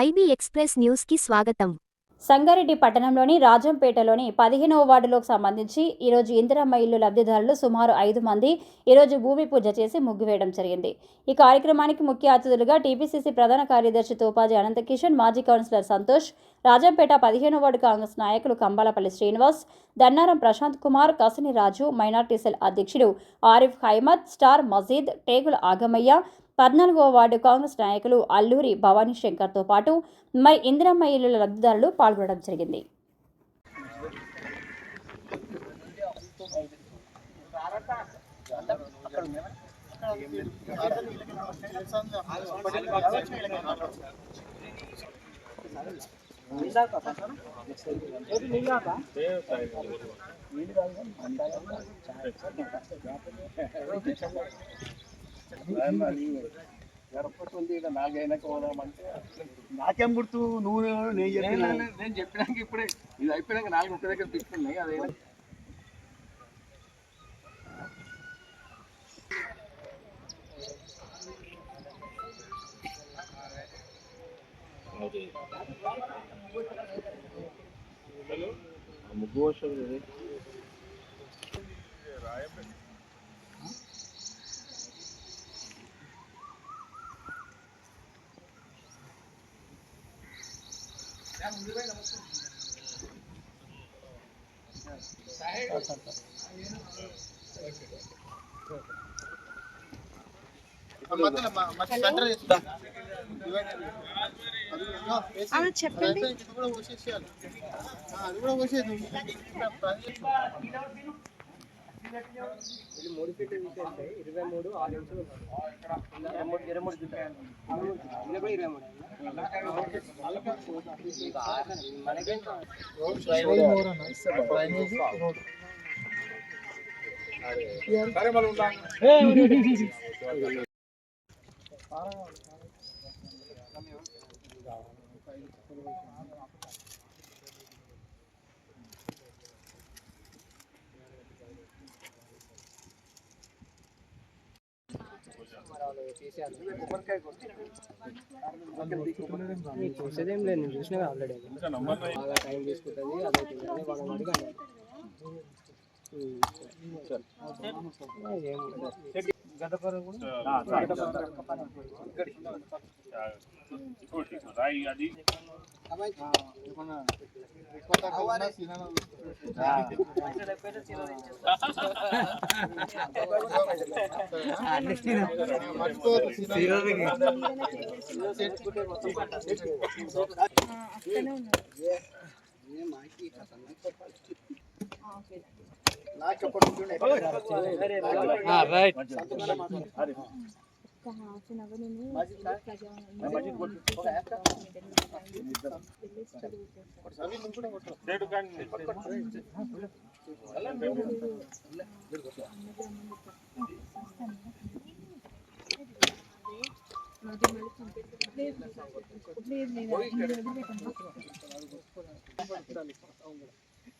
IB express న్యూస్కి స్వాగతం. సంగారెడ్డి పట్టణంలోని రాజంపేటలోని పదిహేనవ వార్డులోకి సంబంధించి ఈరోజు ఇందిరమ్మ ఇల్లు లబ్ధిదారులు సుమారు ఐదు మంది ఈరోజు భూమి పూజ చేసి ముగ్గు వేయడం జరిగింది. ఈ కార్యక్రమానికి ముఖ్య అతిథులుగా టీపీసీసీ ప్రధాన కార్యదర్శి తోపాజి అనంతకిషన్ మాజీ కౌన్సిలర్ సంతోష్ రాజంపేట పదిహేనవ వార్డు కాంగ్రెస్ నాయకులు కంబాలపల్లి శ్రీనివాస్ దన్నారం ప్రశాంత్ కుమార్ కసిని రాజు మైనార్టీ సెల్ అధ్యక్షుడు ఆరిఫ్ హైమద్ స్టార్ మజీద్ టేగుల ఆగమయ్య పద్నాలుగవ వార్డు కాంగ్రెస్ నాయకులు అల్లూరి భవానీ శంకర్తో పాటు మరి ఇందిరమ్మ ఇల్లుల లబ్ధిదారులు పాల్గొనడం జరిగింది. నాకేం గుర్తు? నువ్వు నేను చెప్పిన నేను చెప్పినాక ఇప్పుడే ఇది అయిపోయినాక నాలుగు ముప్పై దగ్గర తీసుకున్నాయి అదే. ముగ్గు వస్తుంది చెప్పండి. అది కూడా పోసేసేయాలి. ఆ, అది కూడా పోసేది మూడు ఫీట్ తీసేస్తే ఇరవై మూడు ఆరు ఇంచులు ఇరవై మూడు ఇరవై మూడు ఇది ఇరవై మూడు చూసేదేం లేదు నేను చూసినా ఆల్రెడీ బాగా టైం తీసుకుంటుంది అదైతే అదే వాళ్ళని అడగాలి గతపరం రైట్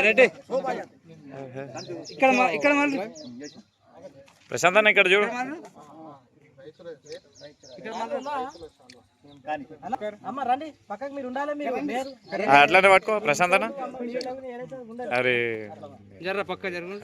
రెడ్డి ఇక్కడ మా- ఇక్కడ ప్రశాంత్ అన్న ఇక్కడ చూడు అమ్మ రండి. పక్కకు మీరు ఉండాలి మీరు? అట్లానే పట్టుకో ప్రశాంత్ అన్న. అరే. జర్ర పక్క జరుగు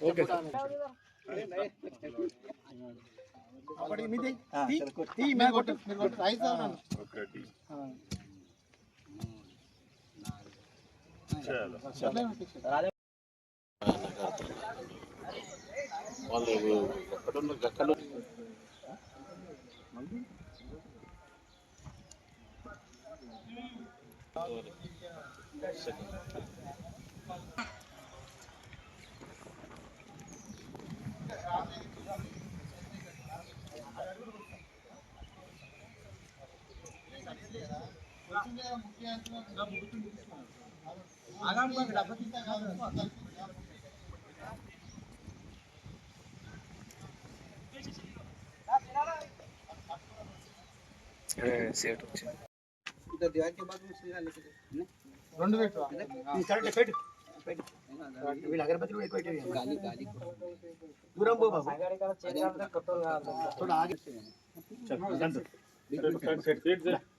వాళ్ళకి ముందు సంబంధం చేయాలి. ఆ, ఉంది. అప్పటికి మీది తీ, తీ, మీరు కొట్టు, మీరు కొట్టు. రైస్ అవును. అట్లనే పంపించు. రెండు పెట్టు వీళ్ళు అగరబత్తులు ఎక్కువ గాలి గాలి దూరం పో బాబు చేంజ్ కావాలి చేంజ్ పెట్టండి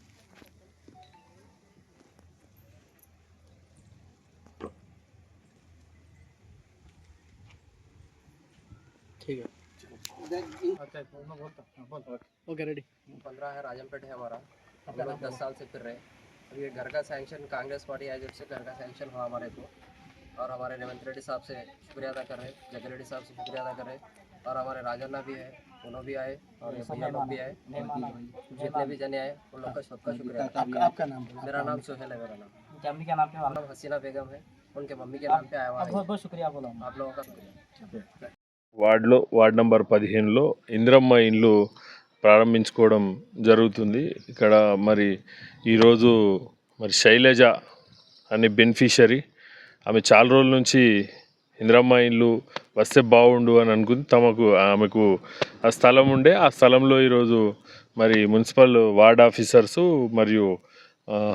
ठीक है। अच्छा, ओके रेडी हाँ, पंद्रह है राजमपेट है हमारा। हम लोग दस साल से फिर रहे। अब ये घर का सैंक्शन कांग्रेस पार्टी जब से घर का सैंक्शन हुआ हमारे को और हमारे रेवंत रेड्डी साहब से शुक्रिया अदा कर रहे हैं। रेड्डी साहब से शुक्रिया अदा कर रहे हैं। और हमारे राजन्ना भी है उन्होंने भी आए और भैया लोग भी आए जितने भी जने आए उन लोग का सबका शुक्रिया आपका नाम मेरा नाम सोहेल है मेरा नाम। फैमिली का नाम हसीना बेगम है उनके मम्मी के नाम पे आया हुआ बहुत बहुत शुक्रिया आप लोगों का शुक्रिया। వార్డులో వార్డ్ నెంబర్ పదిహేనులో ఇందిరమ్మ ఇండ్లు ప్రారంభించుకోవడం జరుగుతుంది. ఇక్కడ మరి ఈరోజు మరి శైలజ అనే బెనిఫిషరీ ఆమె చాలా రోజుల నుంచి ఇందిరమ్మ ఇల్లు వస్తే బాగుండు అని అనుకుంది తమకు ఆమెకు ఆ స్థలం ఉండే ఆ స్థలంలో ఈరోజు మరి మున్సిపల్ వార్డ్ ఆఫీసర్సు మరియు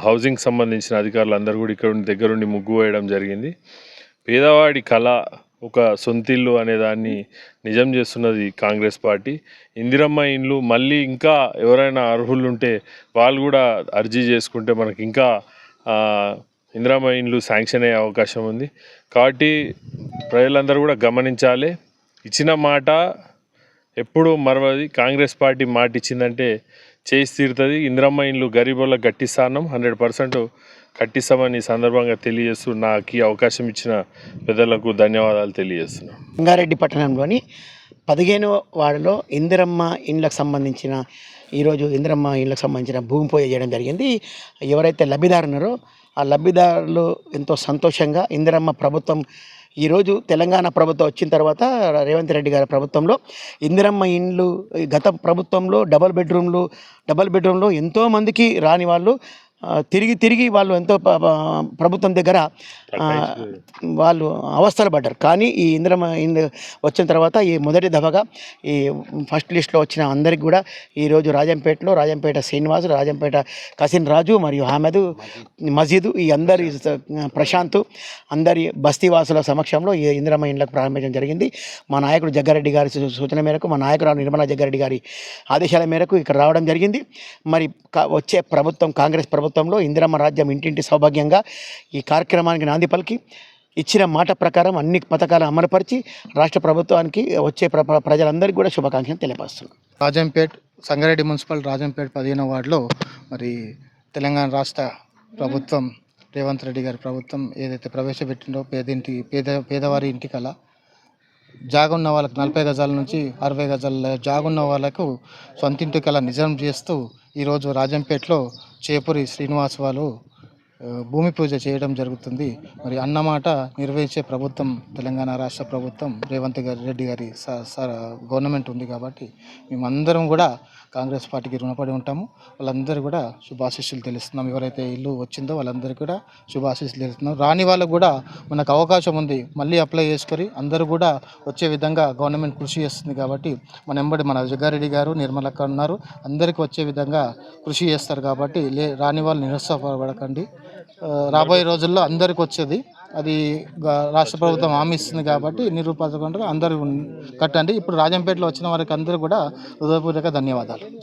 హౌసింగ్ సంబంధించిన అధికారులు అందరూ కూడా ఇక్కడ ఉండి దగ్గరుండి ముగ్గు వేయడం జరిగింది. పేదవాడి కళ ఒక సొంతిల్లు అనే దాన్ని నిజం చేస్తున్నది కాంగ్రెస్ పార్టీ. ఇందిరమ్మ ఇండ్లు మళ్ళీ ఇంకా ఎవరైనా అర్హులు ఉంటే వాళ్ళు కూడా అర్జీ చేసుకుంటే మనకి ఇంకా ఇందిరమ్మ ఇండ్లు శాంక్షన్ అయ్యే అవకాశం ఉంది. కాబట్టి ప్రజలందరూ కూడా గమనించాలి. ఇచ్చిన మాట ఎప్పుడూ మరవది. కాంగ్రెస్ పార్టీ మాట ఇచ్చిందంటే చేసి తీరుతుంది. ఇందిరమ్మ ఇండ్లు గట్టి స్థానం హండ్రెడ్ పర్సెంట్ కట్టిస్తామని సందర్భంగా తెలియజేస్తూ నాకు ఈ అవకాశం ఇచ్చిన పెద్దలకు ధన్యవాదాలు తెలియజేస్తున్నాను రంగారెడ్డి పట్టణంలోని పదిహేను వాడలో ఇందిరమ్మ ఇండ్లకు సంబంధించిన ఈరోజు ఇందిరమ్మ ఇండ్లకు సంబంధించిన భూమి పూజ చేయడం జరిగింది. ఎవరైతే లబ్ధిదారు ఉన్నారో ఆ లబ్ధిదారులు ఎంతో సంతోషంగా ఇందిరమ్మ ప్రభుత్వం ఈరోజు తెలంగాణ ప్రభుత్వం వచ్చిన తర్వాత రేవంత్ రెడ్డి గారి ప్రభుత్వంలో ఇందిరమ్మ ఇండ్లు గత ప్రభుత్వంలో డబల్ బెడ్రూమ్లు డబల్ బెడ్రూమ్లో ఎంతోమందికి రాని వాళ్ళు తిరిగి తిరిగి వాళ్ళు ఎంతో ప్రభుత్వం దగ్గర వాళ్ళు అవస్థలు పడ్డారు. కానీ ఈ ఇందిరమ్మ ఇండ్లు వచ్చిన తర్వాత ఈ మొదటి దఫగా ఈ ఫస్ట్ లిస్ట్లో వచ్చిన అందరికి కూడా ఈరోజు రాజంపేటలో రాజంపేట శ్రీనివాస్ రాజంపేట కసిన్ రాజు మరియు అహ్మద్ మజీదు. ఈ అందరి ప్రశాంత్. అందరి బస్తీవాసుల సమక్షంలో ఈ ఇందిరమ్మ ఇండ్లకు ప్రారంభించడం జరిగింది. మా నాయకుడు జగ్గారెడ్డి గారి సూచన మేరకు మా నాయకురాలు నిర్మలా జగ్గారెడ్డి గారి ఆదేశాల మేరకు ఇక్కడ రావడం జరిగింది. మరి వచ్చే ప్రభుత్వం కాంగ్రెస్ ప్రభుత్వంలో ఇందిరమ్మ రాజ్యం ఇంటింటి సౌభాగ్యంగా ఈ కార్యక్రమానికి నాంది పలికి ఇచ్చిన మాట ప్రకారం అన్ని పథకాలు అమలుపరిచి రాష్ట్ర ప్రభుత్వానికి వచ్చే ప్ర ప్రజలందరికీ కూడా శుభాకాంక్షలు తెలియపరుస్తున్నాను రాజంపేట్ సంగారెడ్డి మున్సిపల్ రాజంపేట్ పదిహేనో వార్డులో మరి తెలంగాణ రాష్ట్ర ప్రభుత్వం రేవంత్ రెడ్డి గారి ప్రభుత్వం ఏదైతే ప్రవేశపెట్టిందో పేదింటి పేద పేదవారి ఇంటికల జాగున్న వాళ్ళకి నలభై గజాల నుంచి అరవై గజాల జాగున్న వాళ్ళకు సొంతింటి కల నిజం చేస్తూ ఈరోజు రాజంపేటలో చేపూరి శ్రీనివాస్ వాళ్ళు భూమి పూజ చేయడం జరుగుతుంది. మరి అన్నమాట నిర్వహించే ప్రభుత్వం తెలంగాణ రాష్ట్ర ప్రభుత్వం రేవంత్ గారి రెడ్డి గారి స- స- గవర్నమెంట్ ఉంది కాబట్టి మేమందరం కూడా కాంగ్రెస్ పార్టీకి రుణపడి ఉంటాము. వాళ్ళందరూ కూడా శుభాశీస్సులు తెలుస్తున్నాం. ఎవరైతే ఇల్లు వచ్చిందో వాళ్ళందరికీ కూడా శుభాశీస్సులు తెలుస్తున్నాం. రాని వాళ్ళకు కూడా మనకు అవకాశం ఉంది. మళ్ళీ అప్లై చేసుకొని అందరూ కూడా వచ్చే విధంగా గవర్నమెంట్ కృషి చేస్తుంది కాబట్టి మన ఎంబడి మన జగ్గారెడ్డి గారు నిర్మలక్క ఉన్నారు. అందరికీ వచ్చే విధంగా కృషి చేస్తారు కాబట్టి లే రాని వాళ్ళు నిరుత్సాహపడకండి రాబోయే రోజుల్లో అందరికి వచ్చేది. అది రాష్ట్ర ప్రభుత్వం హామీ ఇస్తుంది కాబట్టి నిరూపణగా అందరూ కట్టండి. ఇప్పుడు రాజంపేటలో వచ్చిన వారికి అందరూ కూడా హృదయపూర్వక ధన్యవాదాలు.